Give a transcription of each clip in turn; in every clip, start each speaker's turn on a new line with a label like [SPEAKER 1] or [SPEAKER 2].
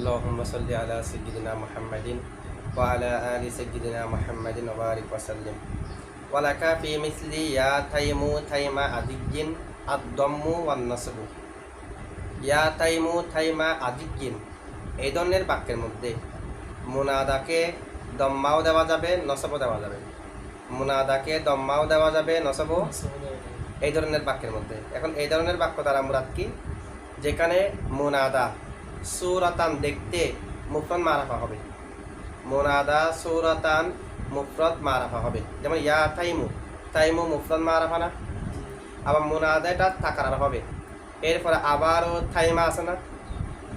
[SPEAKER 1] আল্লাহুম্মা সাল্লি আলা সাইয়্যিদিনা মুহাম্মাদিন ওয়া আলা আলি সাইয়্যিদিনা মুহাম্মাদিন ওয়া বারিক ওয়া সাল্লিম ওয়া লাকা ফি মিসলি ইয়া তাইমু তাইমা আদিগিন আদ-দাম্মু ওয়ান ইয়া এই ধরনের বাক্যের মধ্যে মুনাদাকে দম্মাও দেওয়া যাবে, নসবও দেওয়া যাবে। মুনাদাকে দম্মাও দেওয়া যাবে, নসবও এই ধরনের বাক্যের মধ্যে। এখন এই ধরনের বাক্য দ্বারা মুরাদ কি? যেখানে মুনাদা সুরাতান দেখতে মুফরত মারাফা হবে। মোনাদা সুরাতান মুফরত মারাফা হবে। যেমন ইয়া তাইমু তাইমু মুফরত মারাফা না? আবার মুনাদা এটা তাকারার হবে। এরপরে আবারও থাইমা আছে না?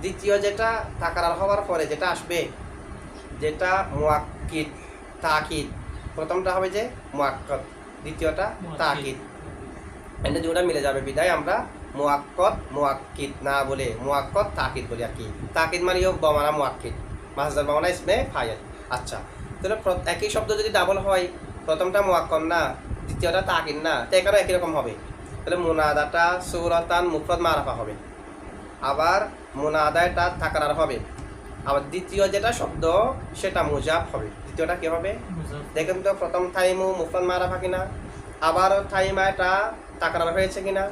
[SPEAKER 1] দ্বিতীয় যেটা তাকারার হওয়ার পরে যেটা আসবে যেটা মোয়াক্কিদ তাকিদ। প্রথমটা হবে যে মুয়াক্কত দ্বিতীয়টা তাকিদ। এটা দুটা মিলে যাবে। বিদায় আমরা মুয়াক্কত মুয়াক্কিদ না বলে মুয়াক্কত তাকিদ বলি আর কি। তাকিদ মানে হোক বমানা মুয়াক্কিদ মাসদার বমানা ইসমে ফাইল আচ্ছা তাহলে একই শব্দ যদি ডাবল হয় প্রথমটা মুয়াক্কত না দ্বিতীয়টা তাকিদ না তো এখানে একই রকম হবে। তাহলে মুনাদাটা সৌরাতান মুফরদ মারাফা হবে। আবার মুনাদাটা থাকার হবে। আবার দ্বিতীয় যেটা শব্দ সেটা মুজাব হবে। দ্বিতীয়টা কি হবে? দেখেন তো প্রথম থাইমু মুফরদ মারাফা কিনা। আবার থাইমাটা তাকরার হয়েছে কিনা?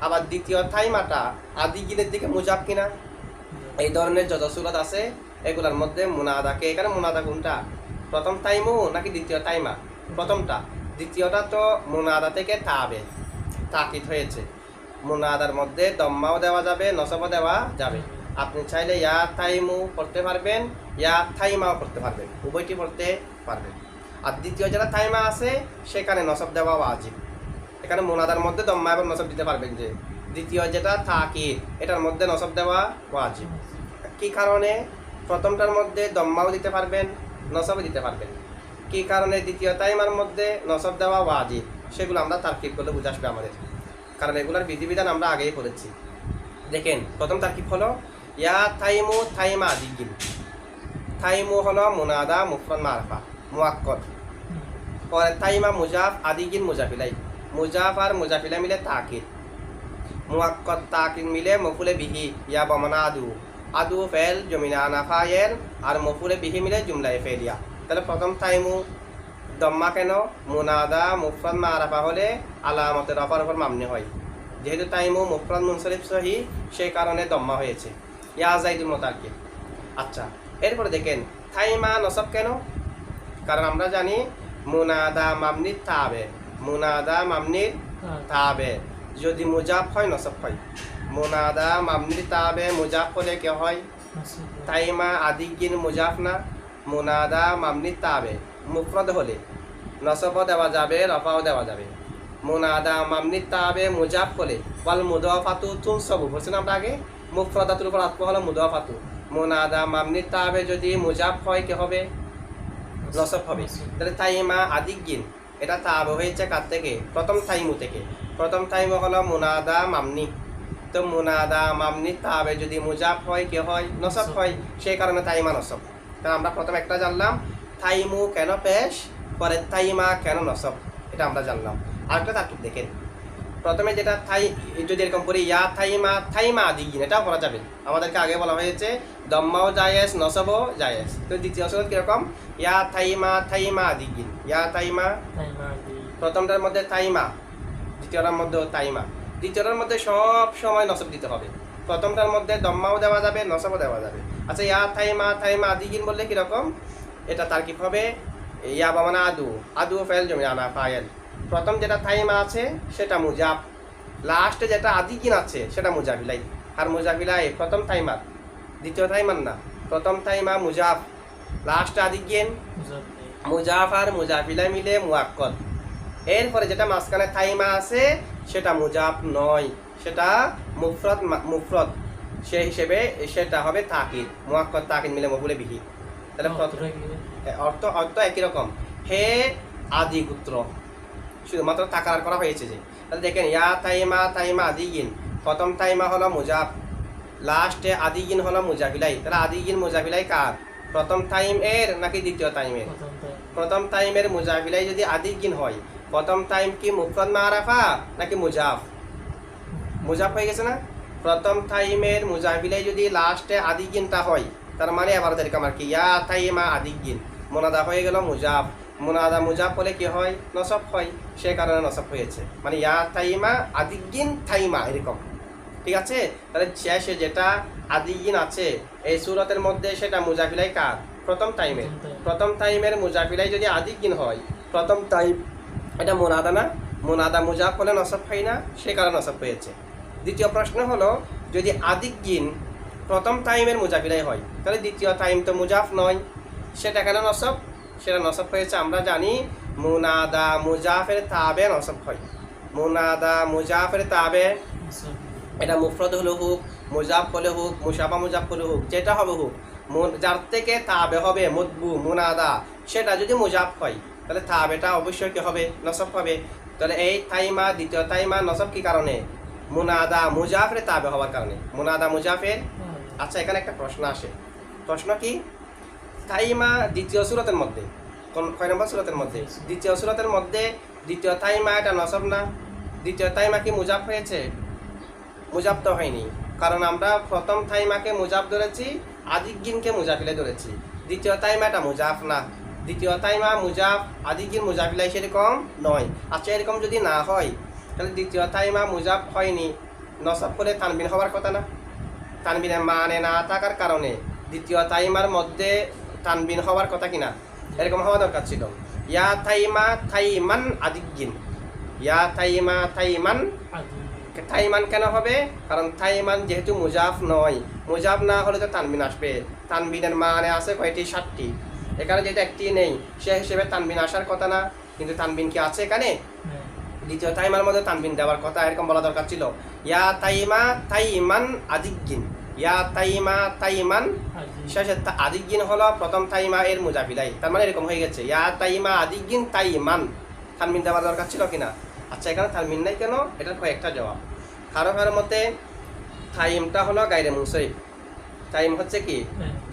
[SPEAKER 1] আবার দ্বিতীয় থাইমাটা আদি গিনের দিকে মুজাব কিনা? এই ধরনের যত সুরত আছে, এগুলোর মধ্যে মুনাদাকে এখানে মুনাদা কোনটা? প্রথম তাইমু নাকি দ্বিতীয় তাইমা প্রথমটা। দ্বিতীয়টা তো মুনাদা থেকে তাবে, তাকিদ হয়েছে। মুনাদার মধ্যে দম্মাও দেওয়া যাবে, নসবও দেওয়া যাবে। আপনি চাইলে ইয়া থাইমু পড়তে পারবেন, ইয়া থাইমাও পড়তে পারবেন। উভয়টি পড়তে পারবেন। আর দ্বিতীয় যেটা থাইমা আছে, সেখানে নসব দেওয়া ওয়াজিব। এখানে মোনাদার মধ্যে দম্মা এবং নসব দিতে পারবেন যে। দ্বিতীয় যেটা, তাকিদ। এটার মধ্যে নসব দেওয়া ওয়াজিব। কি কারণে? প্রথমটার মধ্যে দম্মাও দিতে পারবেন, নসবও দিতে পারবেন। কি কারণে? দ্বিতীয় তাইমার মধ্যে নসব দেওয়া ওয়াজিব। সেগুলো আমরা তারকিব করলে বুঝে আসবে আমাদের। কারণ এগুলোর বিধিবিধান আমরা আগেই করেছি। দেখেন, প্রথম তারকিব হলো, ইয়া থাইমু থাইমা দিগিন। থাইমু হলো মুনাদা মুফরন মারফা মুয়াক্কত পরে তাইমা মুজাফ, আদিগিন মুজাফিলাই মুজাফ আর মুজাফিলা মিলে তাকিদ মুয়াক্কত তাকিদ মিলে মফুলে বিহি, ইয়া বমনা আদু। আদু ফেল জমিনা নাফায়ের আর মফুলে বিহি মিলে জুমলাই ফেলিয়া। তাহলে প্রথম তাইমু দম্মা কেন? মুনাদা মুফরদ মারাফা হলে আলামতে রফার উপর মামনি হয়। যেহেতু তাইমু মুফরদ মুনসরিফ সহি সেই কারণে দম্মা হয়েছে। ইয়া জাইদুল মোতাকিদ আচ্ছা এরপরে দেখেন থাইমা নসব কেন? কারণ আমরা জানি মুনাদা মামনির তাবে। মুনাদা মামনির তাবে। যদি মুজাফ হয় নসব হয়। মুনাদা মামনির তাবে মুজাফ হলে কে হয়? তাইমা আদিগিন মুজাফ না? মুনাদা মামনির তাবে। মুফরদ হলে। নসব দেওয়া যাবে রফাও দেওয়া যাবে। মুনাদা মামনির তাবে মুজাফ হলে। ওয়াল মুদাফাতু তুন সবু। বলছেন আমরা আগে? মুফরদাতুর উপর আত্ম হলো মুদাফাতু। মুনাদা মামনির তাবে যদি মুজাফ হয় কে হবে? নসব হবে। তাহলে তাইমা আদিগিন। এটা তাব হয়েছে কার থেকে? প্রথম থাইমু থেকে। প্রথম থাইমু হলো মুনাদা মামনি। তো মুনাদা মামনি তাবে যদি মুজাফ হয়, কে হয়? নসব হয়। সেই কারণে তাইমা নসব। কারণ আমরা প্রথম একটা জানলাম, থাইমু কেন পেশ? পরে তাইমা কেন নসব? এটা আমরা জানলাম। আরেকটা তারটুক দেখেন। প্রথমে যেটা থাই যদি এরকম করি ইয়া থাইমা থাইমা আদিগিন এটাও করা যাবে। আমাদেরকে আগে বলা হয়েছে দম্মাও জায়েজ নসবও জায়েজ তো দ্বিতীয় সুরত কীরকম? ইয়া থাইমা থাইমা আদিগিন ইয়া থাইমা প্রথমটার মধ্যে তাইমা দ্বিতীয়টার মধ্যে তাইমা দ্বিতীয়টার মধ্যে সব সময় নসব দিতে হবে। প্রথমটার মধ্যে দম্মাও দেওয়া যাবে নসবও দেওয়া যাবে। আচ্ছা ইয়া থাইমা থাইমা আদিগিন বললে কীরকম? এটা তার কি হবে ইয়া বামানা আদু আদু ফেল জমি আনা ফায়েল। প্রথম যেটা থাইমা আছে সেটা মুজাব লাস্টে যেটা আদিগিন আছে সেটা মুজাবিলাই আর মুজাবিলাই প্রথম থাইমার দ্বিতীয় থাইমার না। প্রথম থাইমা মুজাফ। লাস্টে আদিগিন মুজাফ আর মুজাবিলাই মিলে মুয়াক্কত এরপরে যেটা মাঝখানে থাইমা আছে সেটা মুজাফ নয়। সেটা মুফরত মুফরত। সেই হিসেবে সেটা হবে তাকিদ। মুয়াক্কত তাকিদ মিলে মহুলে বিহি। তাহলে অর্থ অর্থ একই রকম। হে আদি গুত্র শুধুমাত্র তাকার করা হয়েছে যে। তাহলে দেখেন ইয়া তাইমা তাইমা আদিগিন প্রথম তাইমা হলো মুজাফ লাস্টে আদিগিন হলো মুজাফিলাই তাহলে আদিগিন মুজাফিলাই কার? প্রথম টাইম এর নাকি দ্বিতীয় টাইমের প্রথম টাইমের মুজাফিলাই যদি আদিগিন হয় প্রথম টাইম কি মুফরদ মারাফা নাকি মুজাফ? মুজাফ হয়ে গেছে না? প্রথম টাইমের মুজাফিলাই যদি লাস্টে আদিগিনটা হয় তার মানে আবার এরকম আর কি ইয়া তাইমা আদিগিন মোনাদা হয়ে গেল মুজাফ। মোনাদা মুজাফ বলে কি হয়? নসব হয়। সে কারণে নসব হয়েছে। মানে ইয়া তাইমা আদিগিন থাইমা এরকম। ঠিক আছে? তাহলে শেষে যেটা আদিগিন আছে এই সুরতের মধ্যে সেটা মুজাফিলাই কার? প্রথম টাইমের
[SPEAKER 2] প্রথম
[SPEAKER 1] টাইমের মুজাফিলাই যদি আদিগিন হয় প্রথম টাইম এটা মোনাদা না? মোনাদা মুজাফ হলে নসব হয় না সে কারণে নসব হয়েছে। দ্বিতীয় প্রশ্ন হলো যদি আদিগিন প্রথম টাইমের মুজাফিলাই হয় তাহলে দ্বিতীয় টাইম তো মুজাফ নয়। সেটা কেন নসব? সেটা নসব হয়েছে আমরা জানি। মুনাদা মুজাফের তাবে নসব হয়। মুনাদা মুজাফের তাবে এটা মুফরদ হলে হোক মুজাফ হলে হোক মুসাফা মুজাফ হলে হোক যেটা হবে হোক যার থেকে তাবে হবে মুদবু মুনাদা সেটা যদি মুজাফ হয় তাহলে তাবেটা অবশ্যই কি হবে? নসব হবে। তাহলে এই তাইমা দ্বিতীয় তাইমা নসব কি কারণে? মুনাদা মুজাফের তাবে হওয়ার কারণে। মুনাদা মুজাফের আচ্ছা এখানে একটা প্রশ্ন আসে। প্রশ্ন কি? তাইমা দ্বিতীয় সুরতের মধ্যে। কয় নম্বর সুরতের মধ্যে? দ্বিতীয় সুরতের মধ্যে দ্বিতীয় তাইমা, এটা নসব না। দ্বিতীয় তাইমা কি মুজাফ হয়েছে? মুজাফ তো হয়নি। কারণ আমরা প্রথম থাইমাকে মুজাফ ধরেছি, আদিগিনকে মুজাফিলে ধরেছি। দ্বিতীয় তাইমা এটা মুজাফ না। দ্বিতীয় তাইমা মুজাফ, আদিগিন মুজাফিলাই সেরকম নয়। আচ্ছা এরকম যদি না হয়, তাহলে দ্বিতীয় তাইমা মুজাফ হয়নি। নসব করে তানবিন হওয়ার কথা না। তানবিনের মানে না থাকার কারণে দ্বিতীয় তাইমার মধ্যে তানবিন হওয়ার কথা কিনা? এরকম হওয়া দরকার ছিল। ইয়া তাইমা থাইমান আদিগিন। ইয়া তাইমা থাইমান থাইমান কেন হবে? কারণ থাইমান যেহেতু মুজাফ নয়। মুজাফ না হলে তো তানবিন আসবে। তানবিনের মানে আছে কয়টি? সাতটি। এখানে যেহেতু একটি নেই সে হিসেবে তানবিন আসার কথা না। কিন্তু তানবিন কি আছে এখানে? দ্বিতীয় তাইমার মধ্যে তানবিন দেওয়ার কথা এরকম বলা দরকার ছিল। ইয়া তাইমা তাইমান আদিগিন। ইয়া তাইমা তাইমান শেষে আদিগিন হলো প্রথম তাইমা এর মুজাফিলাই তার মানে এরকম হয়ে গেছে ইয়া তাইমা আদিগিন তাইমান। তানবিন দেওয়ার দরকার ছিল কিনা? আচ্ছা এখানে তানবিন নাই কেন? এটার কয়েকটা জবাব। কারও কারও মতে টাইমটা হলো গাইরে মুনসরিফ টাইম হচ্ছে কি?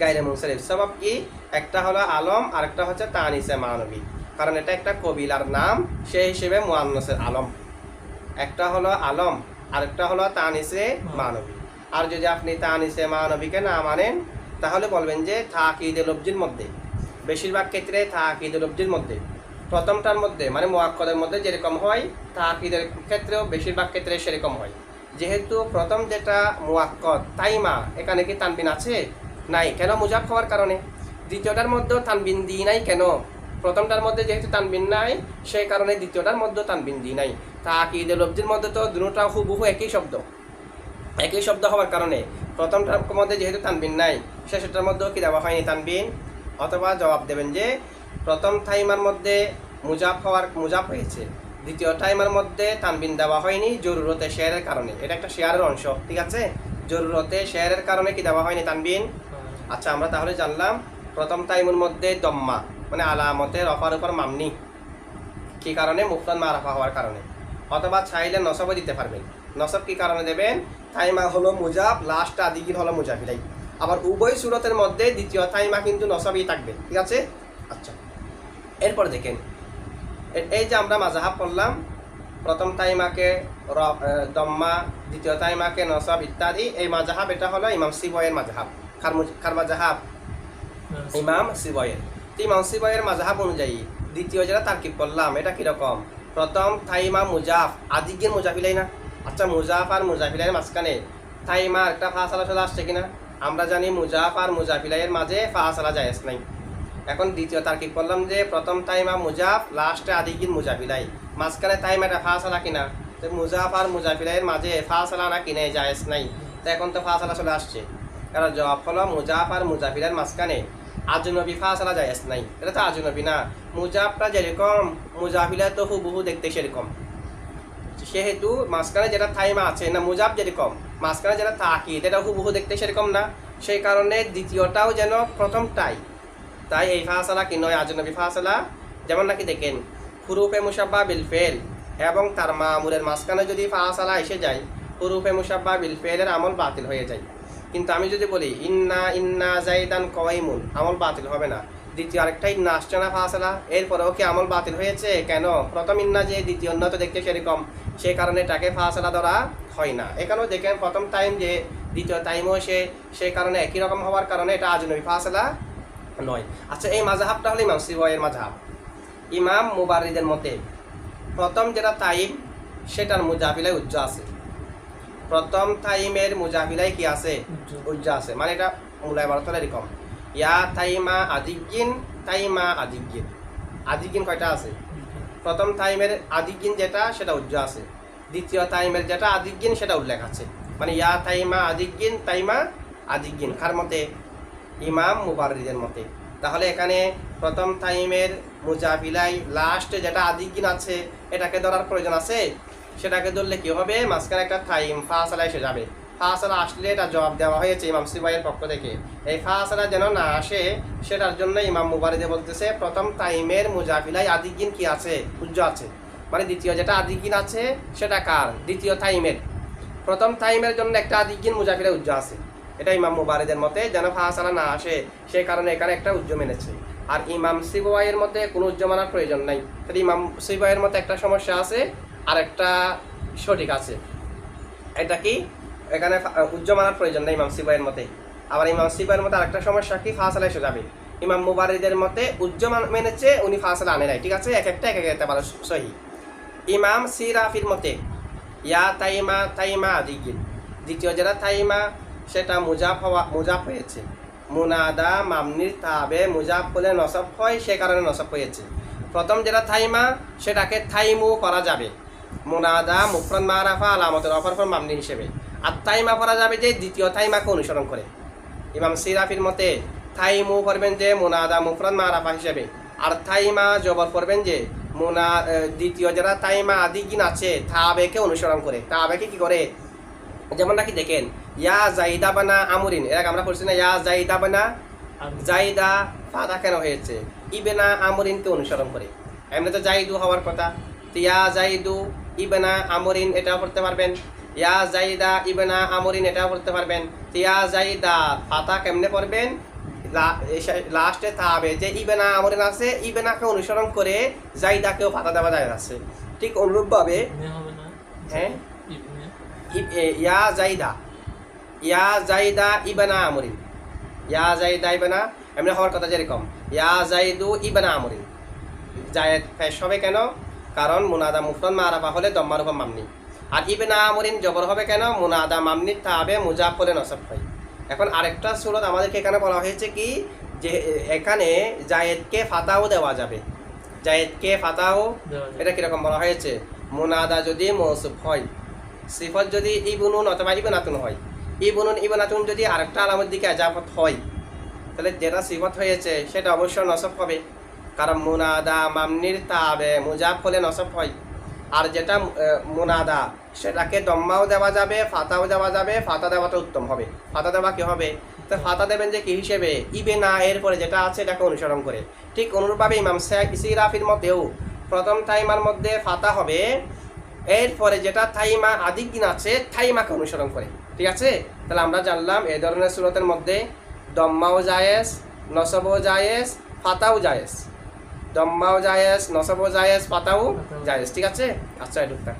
[SPEAKER 1] গাইরে মুনসরিফ সবাব কি? একটা হলো আলম আর একটা হচ্ছে তানিসে মানবী। কারণ এটা একটা কবিলার নাম সেই হিসেবে মুয়ান্নসের আলম। একটা হলো আলম আরেকটা হলো তানিসে মানবী। আর যদি আপনি তানিসে মানবীকে না মানেন তাহলে বলবেন যে থাকিদে লব্জির মধ্যে। বেশিরভাগ ক্ষেত্রে থাকিদে লব্জির মধ্যে। প্রথমটার মধ্যে মানে মোয়াক্কদের মধ্যে যেরকম হয় তাকিদের ক্ষেত্রেও বেশিরভাগ ক্ষেত্রে সেরকম হয়। যেহেতু প্রথম যেটা মোয়াক্কদ তাইমা, এখানে কি তানবিন আছে? নাই। কেন মুজাফ হওয়ার কারণে? দ্বিতীয়টার মধ্যেও তানবিন দিই নাই কেন? প্রথমটার মধ্যে যেহেতু তানবিন নাই, সেই কারণে দ্বিতীয়টার মধ্যেও তানবিন দিই নাই। তাকিদে লব্জির মধ্যে তো দুটা হুবহু একই শব্দ। একই শব্দ হওয়ার কারণে প্রথমটার মধ্যে যেহেতু তানবিন নাই শেষটার মধ্যেও কি দেওয়া হয়নি তানবিন? অথবা জবাব দেবেন যে প্রথম টাইমার মধ্যে মুজাফ হওয়ার মুজাফ হয়েছে। দ্বিতীয় টাইমার মধ্যে তানবিন দেওয়া হয়নি জরুরতে শেয়ারের কারণে। এটা একটা শেয়ারের অংশ ঠিক আছে? জরুরতে শেয়ারের কারণে কি দেওয়া হয়নি তানবিন? আচ্ছা আমরা তাহলে জানলাম প্রথম টাইমের মধ্যে দম্মা মানে আলামতের রফার উপর মামনি। কি কারণে? মুফরাদ মারাফা হওয়ার কারণে। অথবা চাইলে নসবও দিতে পারবেন। নসব কি কারণে দেবেন? তাইমা হলো মুজাব লাস্ট আদিগির হলো মুজাফিলাই আবার উভয় সুরতের মধ্যে দ্বিতীয় তাইমা কিন্তু নসবই থাকবে ঠিক আছে? আচ্ছা এরপর দেখেন এই যে আমরা মাজাহাব পড়লাম প্রথম তাইমাকে দম্মা দ্বিতীয় তাইমাকে নসব ইত্যাদি এই মাজাহাব এটা হলো ইমাম সিবয়ের মাজাহাব খার মাজাহাব ইমাম সিবয়ের তো ইমাম সিবয়ের মাজাহাব অনুযায়ী দ্বিতীয় যেটা তারকিব করলাম এটা কীরকম? প্রথম থাইমা মুজাফ আদিগের মুজাফিলাই না? আচ্ছা মুজাফ আর মুজাফিলাইয়ের মাঝখানে থাইমা একটা ফাঁসালা চলে আসছে কিনা? আমরা জানি মুজাফ আর মুজাফিলাইয়ের মাঝে ফাঁসালা জায়েজ নাই। এখন দ্বিতীয় তারকিব করলাম যে, প্রথম তাইমা মুজাফ, লাস্টে আদিগিন মুজাফিলাই। মাঝখানে তাইমা এটা ফাঁসালা কিনা? তো মুজাফ আর মুজাফিলাইয়ের মাঝে ফাঁসালা না কিনে জায়েজ নাই। তো এখন তো ফাঁসালা চলে আসছে। কারণ জবাব হলো মুজাফ আর মুজাফিলের মাঝখানে আজনবী ফাঁসলা জায়েজ নাই। এটা তো আজনবী না। মুজাফটা যেরকম মুজাফিলা তো হুবহু দেখতে সেরকম। সেহেতু মাঝখানে যেটা থাইমা আছে না মুজাফ যেরকম, মাঝখানে যেটা তাকিদ এটা হুবহু দেখতে সেরকম না। সেই কারণে দ্বিতীয়টাও যেন প্রথমটাই তাই এই ফাঁসলা কি নয় আজনবী ফাঁসলা? যেমন নাকি দেখেন, হুরুফে মুসাব্বা বিলফেল এবং তার মামুরের মাঝখানে যদি ফাঁসলা এসে যায়, হুরুফে মুসাব্বা বিলফেলের আমল বাতিল হয়ে যায়। কিন্তু আমি যদি বলি, ইন্না ইন্না জাইদান কওয়াইমুন আমল বাতিল হবে না। দ্বিতীয় আরেকটা ইন্না আসছে না ফাসলা। এরপরেও কি আমল বাতিল হয়েছে? কেন? প্রথম ইন্না যে দ্বিতীয় ইন্না তো দেখতে সেরকম। সে কারণে এটাকে ফাসলা ধরা হয় না। এখানেও দেখেন প্রথম টাইম যে দ্বিতীয় টাইমও সে সেই কারণে একই রকম হওয়ার কারণে এটা আজনবী ফাসলা নয়। আচ্ছা এই মাজাহাবটা হলো ইমাম সিবয়ের মাজাহাব ইমাম মুবারিদের মতে, প্রথম যেটা টাইম সেটার মুজাফিলায় উজ্জ আছে। প্রথম টাইমের মুজাফিলায় কি আছে? উজ্জ আছে। মানে এটা মূলায় বারতলা এরকম। ইয়া তাইমা আদিগিন তাইমা আদিগিন। আদিগিন কয়টা আছে? প্রথম টাইমের আদিগিন যেটা, সেটা উজ্জ আছে। দ্বিতীয় টাইমের যেটা আদিগিন, সেটা উল্লেখ আছে। মানে ইয়া তাইমা আদিগিন তাইমা আদিগিন, কার মতে? ইমাম মুবারিদের মতে। তাহলে এখানে প্রথম টাইমের মুজাফিলাই লাস্টে যেটা আদিগিন আছে, এটাকে ধরার প্রয়োজন আছে? সেটাকে ধরলে কি হবে? মাঝখানে একটা টাইম ফাঁসালা এসে যাবে। ফাঁসালা আসলে এটা জবাব দেওয়া হয়েছে ইমাম সিবাইয়ের পক্ষ থেকে। এই ফাঁসালা যেন না আসে, সেটার জন্য ইমাম মুবারিদে বলতেছে, প্রথম টাইমের মুজাফিলাই আদিগিন কি আছে? উজ্জ আছে। মানে দ্বিতীয় যেটা আদিগিন আছে, সেটা কার? দ্বিতীয় টাইমের প্রথম টাইমের জন্য একটা আদিগিন মুজাফিলা উজ্জ আছে। এটা ইমাম মুবারিদের মতে যেন ফাহাসালা না আসে সেই কারণে এখানে একটা উজ্জ মেনেছে। আর ইমাম সিবাইয়ের মতে কোনো উজ্জ মানার প্রয়োজন নাই। তাহলে ইমাম সিবাইয়ের মতে একটা সমস্যা আছে আর একটা সঠিক আছে। এটা কি? এখানে উজ্জ মানার প্রয়োজন নেই ইমাম সিবাইয়ের মতে। আবার ইমাম সিবাইয়ের মতে আরেকটা সমস্যা, কি ফাহাসালা এসে যাবে? ইমাম মুবারিদের মতে উজ্জ মেনেছে, উনি ফাহাসালা আনে নাই, ঠিক আছে? এক একটা, এক এক পারে সহি। ইমাম সিরাফির মতে, ইয়া তাইমা তাইমা আদিগিন। দ্বিতীয় যেটা তাইমা, সেটা মুজাফ হওয়া, মুজাফ হয়েছে। মুনাদা মামনির তাবে মুজাফ বলে নসব হয়, সে কারণে নসব হয়েছে। প্রথম যেটা থাইমা সেটাকে থাইমু করা যাবে। মুনাদা মুফরান মারাফা আলামতের ফর মামনি হিসেবে। আর তাইমা করা যাবে যে দ্বিতীয় থাইমাকে অনুসরণ করে। ইমাম সিরাফির মতে থাইমু করবেন যে মুনাদা মুফরান মারাফা হিসেবে। আর থাইমা জবর করবেন যে মুনা দ্বিতীয় যারা তাইমা আদিগিন আছে তাবেকে অনুসরণ করে। তাবেকে কি করে? যেমন নাকি দেখেন ইয়া জাইদা বানা আমরিন। এর আমরা পড়ছি না ইয়া জাইদা বানা জাইদা ফাদা কেন হয়েছে? ইবেনা আমরিনকে অনুসরণ করে। এমনি তো জাইদু হওয়ার কথা। তো ইয়া জাইদু ইবেনা আমরিন এটাও পড়তে পারবেন। ইয়া জাইদা ইবেনা আমরিন এটাও পড়তে পারবেন। তো ইয়া জাইদা ফাতা কেমনে পড়বেন? লাস্টে তাবে যে ইবেনা আমরিন আছে ইবেনাকে অনুসরণ করে জাইদাকেও ফাতা দেওয়া যায় আছে। ঠিক অনুরূপভাবে
[SPEAKER 2] হবে
[SPEAKER 1] হ্যাঁ? ইয়া জাইদা। ইয়া জাইদা ইবানা আমরিন। ইয়া জাইদা ইবানা এমনি হওয়ার কথা যেরকম। ইয়া জাইদু ইবানা আমরিন। জায়েদ পেশ হবে কেন? কারণ মুনাদা মুফরন মারাফা হলে দম্মার উপর মামনি। আর ইবেনা আমরিন জবর হবে কেন? মুনাদা মামনি তাবে মুজাফ হলে নসব হয়। এখন আরেকটা সুরত আমাদেরকে এখানে বলা হয়েছে কি? যে এখানে জায়েদকে ফাতাও দেওয়া যাবে। জায়েদকে ফাতাও এটা কীরকম বলা হয়েছে? মুনাদা যদি মৌসুফ হয় সিফত যদি ইবনুন অথবা ইবনাতুন হয় ইবনুন ইবনাতুন যদি আরেকটা আলামের দিকে আজাফত হয় তাহলে যেটা সিফত হয়েছে সেটা অবশ্যই নসব হবে। কারণ মুনাদা মামনির তাবে মুজাফ হলে নসব হয়। আর যেটা মুনাদা সেটাকে দম্মাও দেওয়া যাবে ফাতাও দেওয়া যাবে ফাতা দেওয়াটা উত্তম হবে। ফাতা দেওয়া কি হবে? তো ফাতা দেবেন যে কি হিসেবে? ইবে না এর পরে যেটা আছে এটাকে অনুসরণ করে। ঠিক অনুরূপভাবে ইমাম ইসিরাফির মতেও প্রথম থাইমার মধ্যে ফাতা হবে, এরপরে যেটা থাইমা আদিক দিন আছে থাইমাকে অনুসরণ করে। ঠিক আছে? তাহলে আমরা জানলাম এই ধরনের সুরতের মধ্যে দম্মাও জায়েজ, নসবও জায়েজ ফাতাও জায়েজ। দম্মাও জায়েজ, নসবও জায়েজ ফাতাও জায়েজ। ঠিক আছে? আচ্ছা এটুকটা।